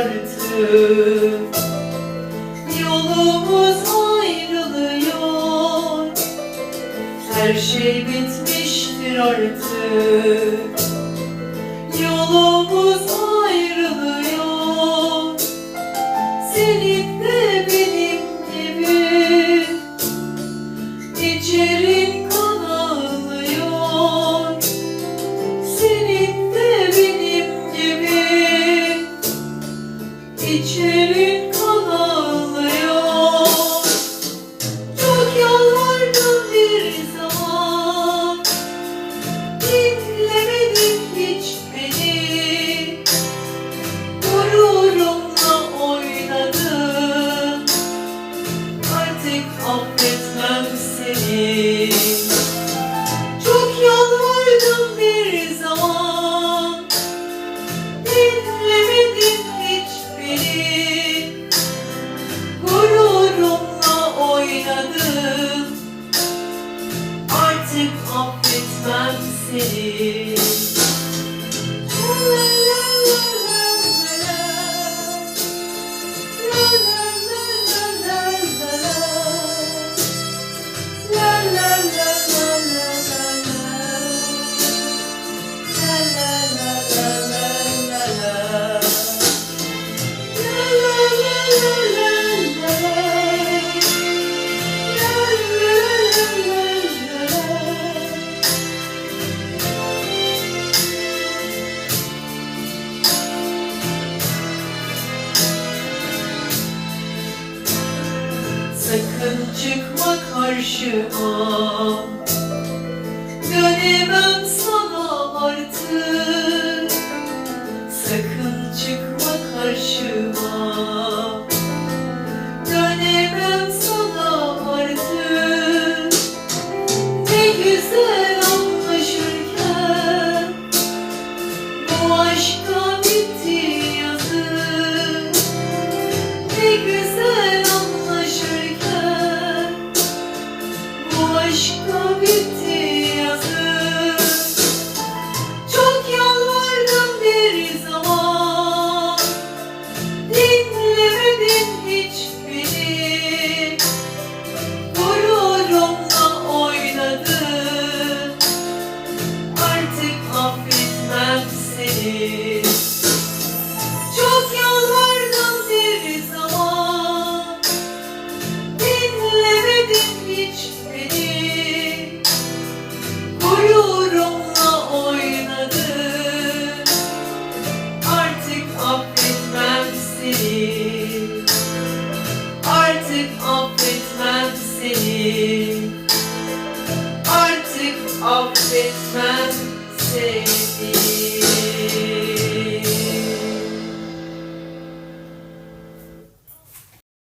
artık. Yolumuz ayrılıyor. Her şey bitmiştir artık. Yolumuz ayrılıyor seni. Sakın çıkma karşıma. Dönemem Çok yalvardım bir zaman. Dinlemedin hiç beni. Gururumla oynadın. Artık affetmem seni. Artık affetmem seni. Artık affetmem seni.